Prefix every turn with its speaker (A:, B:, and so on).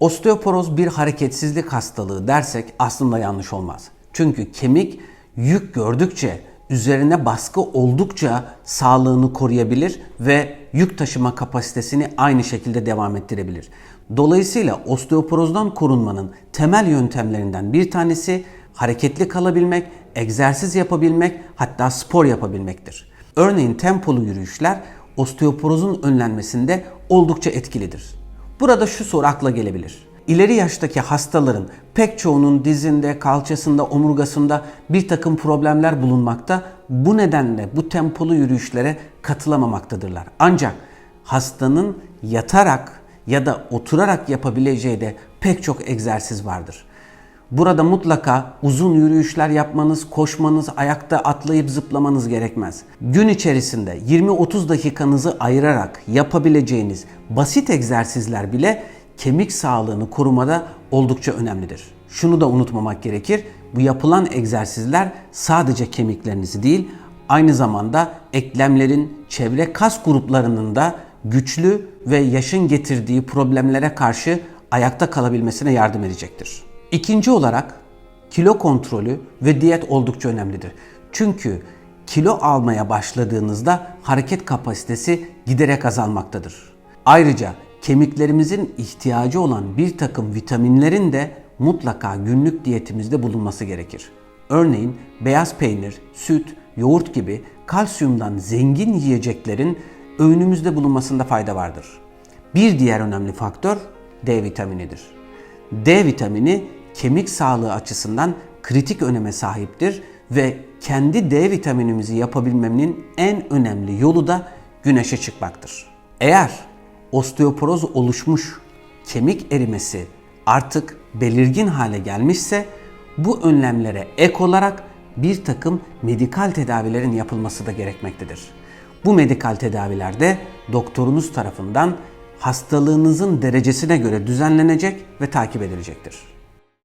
A: Osteoporoz bir hareketsizlik hastalığı dersek aslında yanlış olmaz. Çünkü kemik yük gördükçe, üzerine baskı oldukça sağlığını koruyabilir ve yük taşıma kapasitesini aynı şekilde devam ettirebilir. Dolayısıyla osteoporozdan korunmanın temel yöntemlerinden bir tanesi hareketli kalabilmek, egzersiz yapabilmek, hatta spor yapabilmektir. Örneğin tempolu yürüyüşler osteoporozun önlenmesinde oldukça etkilidir. Burada şu soru akla gelebilir. İleri yaştaki hastaların pek çoğunun dizinde, kalçasında, omurgasında bir takım problemler bulunmakta. Bu nedenle bu tempolu yürüyüşlere katılamaktadırlar. Ancak hastanın yatarak ya da oturarak yapabileceği de pek çok egzersiz vardır. Burada mutlaka uzun yürüyüşler yapmanız, koşmanız, ayakta atlayıp zıplamanız gerekmez. Gün içerisinde 20-30 dakikanızı ayırarak yapabileceğiniz basit egzersizler bile kemik sağlığını korumada oldukça önemlidir. Şunu da unutmamak gerekir. Bu yapılan egzersizler sadece kemiklerinizi değil, aynı zamanda eklemlerin, çevre kas gruplarının da güçlü ve yaşın getirdiği problemlere karşı ayakta kalabilmesine yardım edecektir. İkinci olarak kilo kontrolü ve diyet oldukça önemlidir. Çünkü kilo almaya başladığınızda hareket kapasitesi giderek azalmaktadır. Ayrıca kemiklerimizin ihtiyacı olan bir takım vitaminlerin de mutlaka günlük diyetimizde bulunması gerekir. Örneğin beyaz peynir, süt, yoğurt gibi kalsiyumdan zengin yiyeceklerin öğünümüzde bulunmasında fayda vardır. Bir diğer önemli faktör D vitaminidir. D vitamini kemik sağlığı açısından kritik öneme sahiptir ve kendi D vitaminimizi yapabilmemin en önemli yolu da güneşe çıkmaktır. Eğer osteoporoz oluşmuş, kemik erimesi artık belirgin hale gelmişse bu önlemlere ek olarak bir takım medikal tedavilerin yapılması da gerekmektedir. Bu medikal tedavilerde doktorunuz tarafından hastalığınızın derecesine göre düzenlenecek ve takip edilecektir.